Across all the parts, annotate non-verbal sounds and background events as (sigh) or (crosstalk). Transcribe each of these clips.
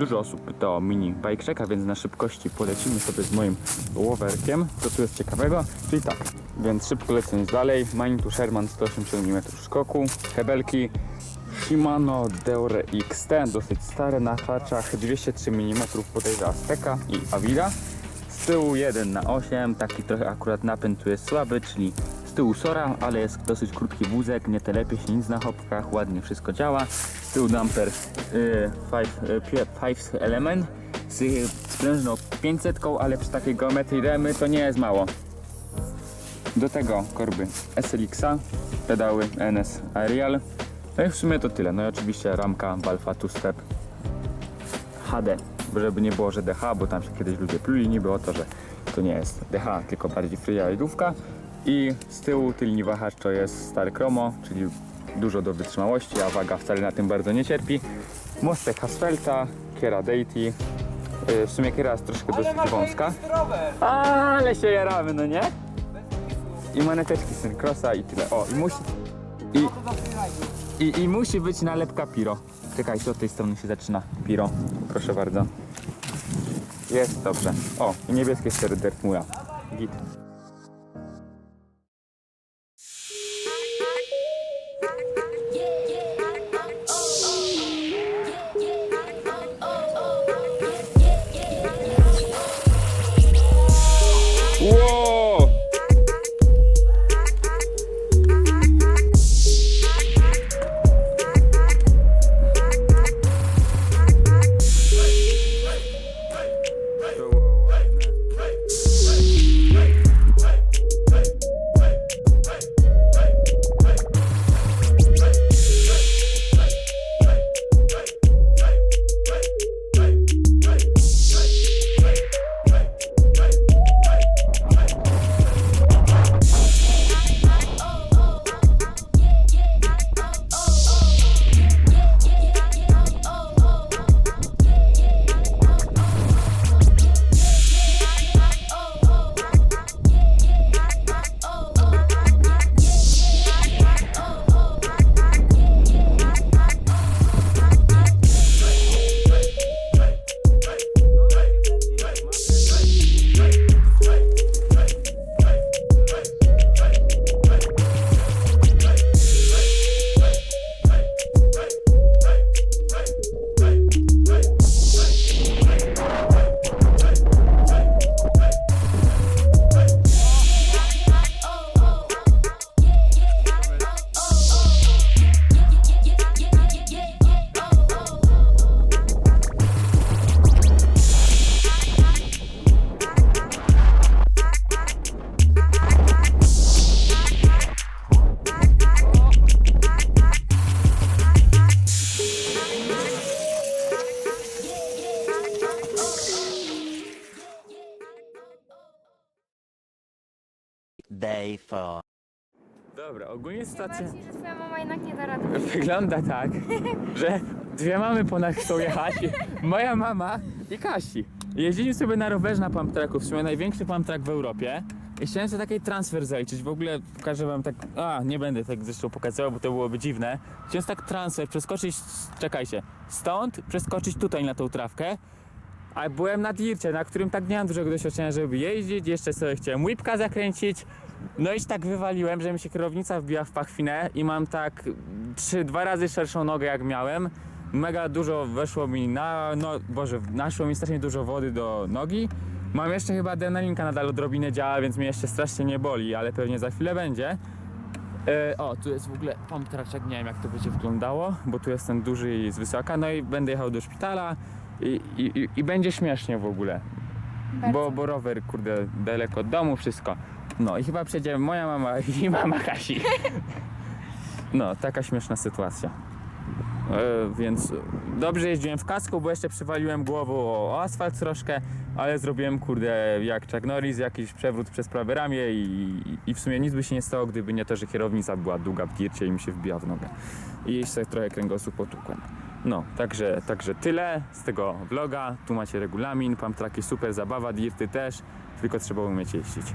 Dużo osób pyta o mini bike shacka, więc na szybkości polecimy sobie z moim łowerkiem. Co tu jest ciekawego? Czyli tak, więc szybko lecąc dalej. Manitou Sherman 180 mm skoku, hebelki Shimano Deore XT, dosyć stare na haczach, 203 mm bodajże Azteka i Avira. Z tyłu 1 na 8 taki trochę akurat napęd tu jest słaby, czyli tyłu Sora, ale jest dosyć krótki wózek, nie telepie się nic na hopkach, ładnie wszystko działa. Z tyłu dumper 5 element z sprężną 500, ale przy takiej geometrii remy to nie jest mało. Do tego korby SLX-a, pedały NS Aerial. No i w sumie to tyle. No i oczywiście ramka Balfa Two Step HD, żeby nie było, że DH, bo tam się kiedyś ludzie pluli niby o to, że to nie jest DH, tylko bardziej freeridówka. I z tyłu tylni wahacz to jest stary chromo, czyli dużo do wytrzymałości, a waga wcale na tym bardzo nie cierpi. Mostek Hasfelta, Kiera Deity. Yy, W sumie Kiera jest troszkę dosyć wąska. Ale się jaramy, no nie? I maneteczki Syncrossa i tyle. O, i musi... I, i, I musi być nalepka Piro. Czekajcie, od tej strony się zaczyna Piro. Proszę bardzo. Jest dobrze. O, i niebieskie stery Dertmura. Git. Day 4. Dobra, ogólnie sytuacja Bardziej, że twoja mama jednak nie da rady. (laughs) wygląda tak, że dwie mamy ponad chcą jechać. Moja mama i Kasi. Jeździli sobie na rowerze na pump tracku, w sumie największy pump track w Europie. I chciałem sobie taki transfer zaliczyć. W ogóle pokażę wam tak. A, nie będę tak zresztą pokazywał, bo to byłoby dziwne. Chciałem sobie tak transfer przeskoczyć, czekajcie, stąd przeskoczyć tutaj na tą trawkę. A byłem na dircie, na którym tak nie mam dużego doświadczenia, żeby jeździć. Jeszcze sobie chciałem whipka zakręcić. No i tak wywaliłem, że mi się kierownica wbiła w pachwinę i mam tak trzy, dwa razy szerszą nogę jak miałem. Mega dużo weszło mi na, no boże, naszło mi strasznie dużo wody do nogi. Mam jeszcze chyba adrenalinka nadal odrobinę działa, więc mnie jeszcze strasznie nie boli, ale pewnie za chwilę będzie. E, o, tu jest w ogóle pump traczek, nie wiem jak to będzie wyglądało, bo tu jest ten duży i z wysoka, no i będę jechał do szpitala i, i, i, będzie śmiesznie w ogóle. Bo, bo rower, kurde, daleko od domu, wszystko. No i chyba przejdziemy moja mama (laughs) i mama Kasi. No, taka śmieszna sytuacja. E, więc dobrze jeździłem w kasku, bo jeszcze przywaliłem głową o asfalt troszkę, ale zrobiłem, kurde, jak Chuck Norris, jakiś przewrót przez prawe ramię i, i w sumie nic by się nie stało, gdyby nie to, że kierownica była długa w dircie i mi się wbiła w nogę. I jeszcze trochę kręgosłup potłukłem. No, także, także tyle z tego vloga. Tu macie regulamin, pump tracki super zabawa, dirty też, tylko trzeba umieć jeździć.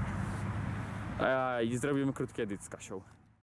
I zrobimy krótki edyt z Kasią.